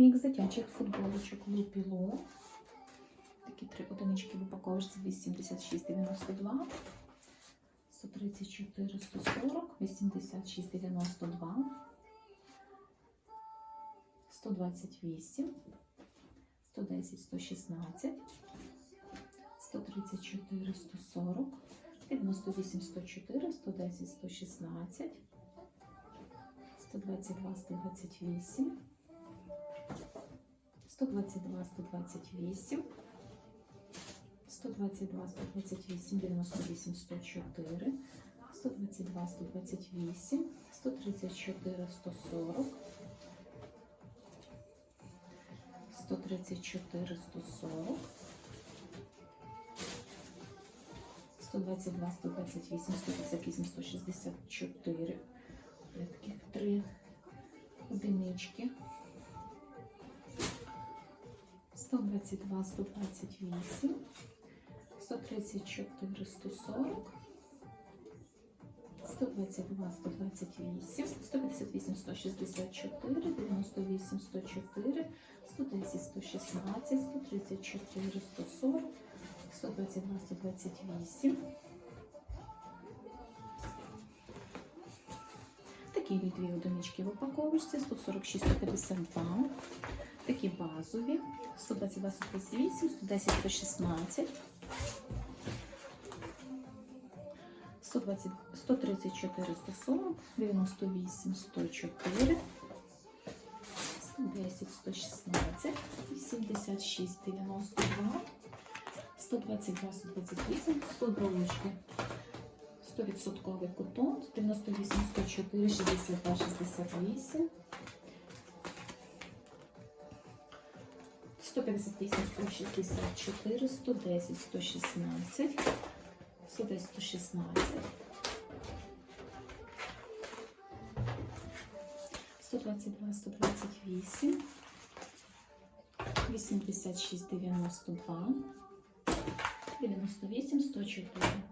Мікс дитячих футболочок Лупіло. Такі три одинички в упаковочці 86,92. 134, 140, 86, 92, 128, 110, 116, 134, 140, 98, 104, 110, 116, 122, 128, 122, 128, 122, 128, 98, 104, 122, 128, 134, 140, 134, 140, 122, 128, 158, 164. Таких три одинички. 122, 128, 134, 140, 122, 128, 158, 164, 98, 104, 110, 116, 134, 140, 122, 128. Такі дві одинички в упаковочці, 146, 152. Такі базові, 122, 128, 110, 116. 120, 134, 140, 98, 104, 110, 116, 86, 92, 122, 128, 100 бровочки, 100% кутон, 98, 104, 62, 68, 158, 164, 110, 116, 110, 116, 122, 128, 86, 92, 98, 104.